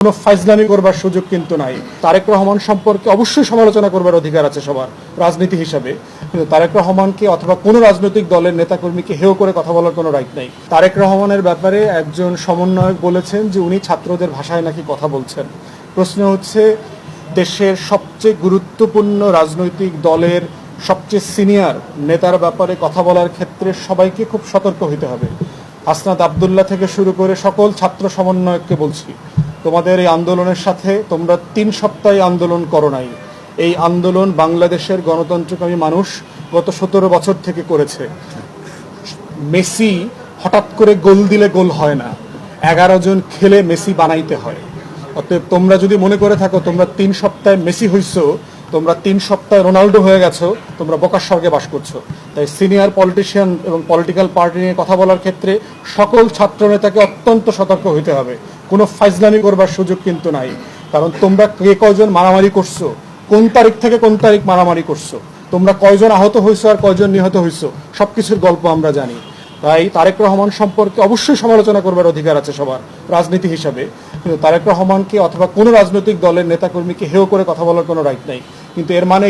কোনো ফাইজলামি করবার সুযোগ কিন্তু নাই। তারেক রহমান সম্পর্কে অবশ্যই সমালোচনা করবার অধিকার আছে সবার, রাজনীতি হিসাবে। কিন্তু তারেক রহমানকে অথবা কোনো রাজনৈতিক দলের নেতাকর্মীকে হেয় করে কথা বলার কোনো রাইট নাই। তারেক রহমানের ব্যাপারে একজন সমন্বয়ক বলেছেন যে উনি ছাত্রদের ভাষায় নাকি কথা বলছেন। প্রশ্ন হচ্ছে, দেশের সবচেয়ে গুরুত্বপূর্ণ রাজনৈতিক দলের সবচেয়ে সিনিয়র নেতার ব্যাপারে কথা বলার ক্ষেত্রে সবাইকে খুব সতর্ক হতে হবে। হাসনাত আবদুল্লাহ থেকে শুরু করে সকল ছাত্র সমন্বয়ককে বলছি। তোমাদের এই আন্দোলনের সাথে তোমরা তিন সপ্তাহে আন্দোলন করো নাই। এই আন্দোলন বাংলাদেশের গণতন্ত্রকামী মানুষ গত সতেরো বছর থেকে করেছে। মেসি হঠাৎ করে গোল দিলে গোল হয় না। এগারো জন খেলে মেসি বানাইতে হয়। অতএব তোমরা যদি মনে করে থাকো, তোমরা তিন সপ্তাহে মেসি হইছো, তোমরা তিন সপ্তাহে রোনাল্ডো হয়ে গেছো, তোমরা বোকার স্বর্গে বাস করছ। তাই সিনিয়র পলিটিশিয়ান এবং পলিটিক্যাল পার্টি নিয়ে কথা বলার ক্ষেত্রে সকল ছাত্র নেতাকে অত্যন্ত সতর্ক হইতে হবে। কোনো ফাইজলামি করবার সুযোগ কিন্তু নাই। কারণ তোমরা কে কয়জন মারামারি করছ? কোন তারিখ থেকে কোন তারিখ মারামারি করছ? তোমরা কয়জন আহত হয়েছো আর কয়জন নিহত হয়েছো? সবকিছুর গল্প আমরা জানি। তাই তারেক রহমান সম্পর্কে অবশ্যই সমালোচনা করবার অধিকার আছে সবার, রাজনীতি হিসাবে। কিন্তু তারেক রহমানকে অথবা কোনো রাজনৈতিক দলের নেতাকর্মীকে হেয় করে কথা বলার কোনো রাইট নাই। কিন্তু এর মানে